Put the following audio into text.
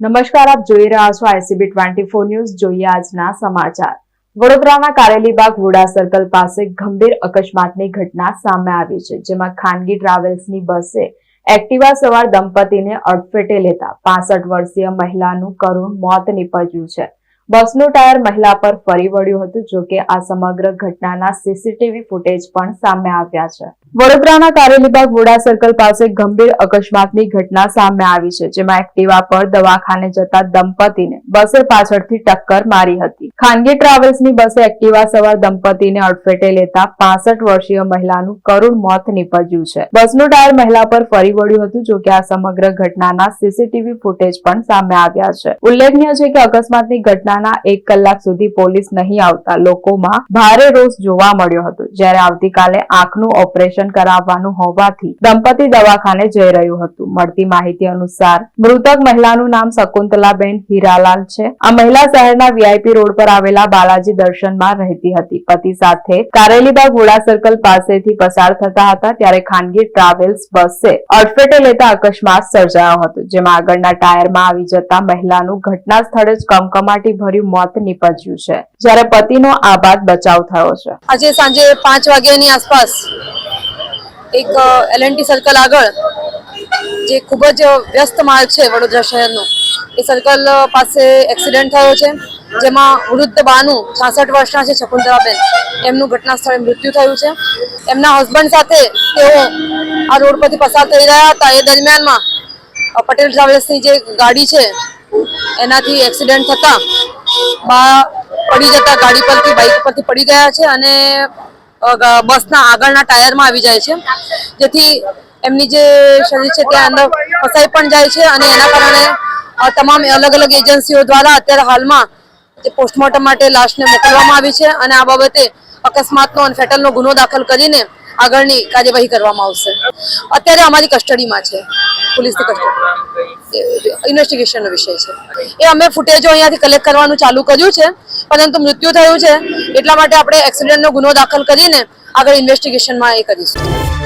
નમસ્કાર, આપ જોઈ રહ્યા છો આઈસીબી ટ્વેન્ટી ફોર ન્યૂઝ. જોઈએ આજના સમાચાર. વડોદરાના કારેલીબાગ વુડા સર્કલ પાસે ગંભીર અકસ્માતની ઘટના સામે આવી છે, જેમાં ખાનગી ટ્રાવેલ્સની બસે એક્ટિવા સવાર દંપતીને અડફેટે લેતા પાસઠ વર્ષીય મહિલાનું કરુણ મોત નીપજ્યું છે. બસનું ટાયર મહિલા પર ફરી વળ્યું હતું, જોકે આ સમગ્ર ઘટનાના સીસીટીવી ફૂટેજ પણ સામે આવ્યા છે. વડોદરાના કારેલીબાગ વોડા સર્કલ પાસે ગંભીર અકસ્માતની ઘટના સામે આવી છે, જેમાં એક્ટિવા પર દવાખાને જતા દંપતીને બસે પાછળથી ટક્કર મારી હતી. ખાનગી ટ્રાવેલ્સની બસે એક્ટિવા સવાર દંપતીને અડફેટે લેતા પાસઠ વર્ષીય મહિલાનું કરુણ મોત નીપજ્યું છે. બસનું ટાયર મહિલા પર ફરી વળ્યું હતું, જો કે આ સમગ્ર ઘટનાના સીસીટીવી ફૂટેજ પણ સામે આવ્યા છે. ઉલ્લેખનીય છે કે અકસ્માતની ઘટનાના એક કલાક સુધી પોલીસ નહીં આવતા લોકોમાં ભારે રોષ જોવા મળ્યો હતો, જ્યારે આવતીકાલે આંખનું ઓપરેશન કરાવવાનું હોવાથી દંપતી દવાખાને જઈ રહ્યું હતું. મળતી માહિતી અનુસાર મૃતક મહિલાનું નામ શકુંતલાબેન હીરાલાલ છે. આ મહિલા શહેરના વીઆઈપી રોડ પર આવેલા બાલાજી દર્શનમાં રહેતી હતી. પતિ સાથે કારેલીબાગ ઘોડા સર્કલ પાસેથી પસાર થતા હતા ત્યારે ખાનગી ટ્રાવેલ્સ બસે અડફેટે લેતા અકસ્માત સર્જાયો હતો, જેમાં આગળના ટાયરમાં આવી જતા મહિલાનું ઘટના સ્થળે જ કમકમાટી ભર્યું મોત નીપજ્યું છે. જ્યારે પતિનો આબાદ બચાવ થયો છે. આજે સાંજે પાંચ વાગ્યાની આસપાસ એક એલએનટી સર્કલ આગળ, જે ખૂબ જ વ્યસ્ત માર્ગ છે વડોદરા શહેરનો. એ સર્કલ પાસે એક્સિડન્ટ થયો છે, જેમાં વૃદ્ધ બાનું છાસઠ વર્ષના છે શકુંતલાબેન. એમનું ઘટના સ્થળે મૃત્યુ થયું છે. એમના હસબન્ડ સાથે તેઓ આ રોડ પરથી પસાર થઈ રહ્યા હતા. એ દરમિયાનમાં પટેલ ટ્રાવેલ્સની જે ગાડી છે, એનાથી એક્સિડન્ટ થતા બા, પડી જતા ગાડી પરથી બાઇક પરથી પડી ગયા છે અને બસના આગળના ટાયરમાં આવી જાય છે. જેથી એમની જે શરીર છે ત્યાં અંદર ફસાઈ પણ જાય છે અને એના કારણે તમામ અલગ અલગ એજન્સીઓ દ્વારા અત્યારે હાલમાં જે પોસ્ટમોર્ટમ માટે લાશને મોકલવામાં આવી છે અને આ બાબતે અકસ્માતનો અને ફેટલનો ગુનો દાખલ કરીને આગળની કાર્યવાહી કરવામાં આવશે. અત્યારે અમારી કસ્ટડીમાં છે. પોલીસની કસ્ટડી. ઇન્વેસ્ટિગેશનનો વિષય છે. એ અમે ફૂટેજો અહીંયાથી કલેક્ટ કરવાનું ચાલુ કર્યું છે, પરંતુ મૃત્યુ થયું છે. એટલા માટે આપણે એક્સિડન્ટનો ગુનો દાખલ કરીને આગળ ઇન્વેસ્ટિગેશનમાં એ કરીશું.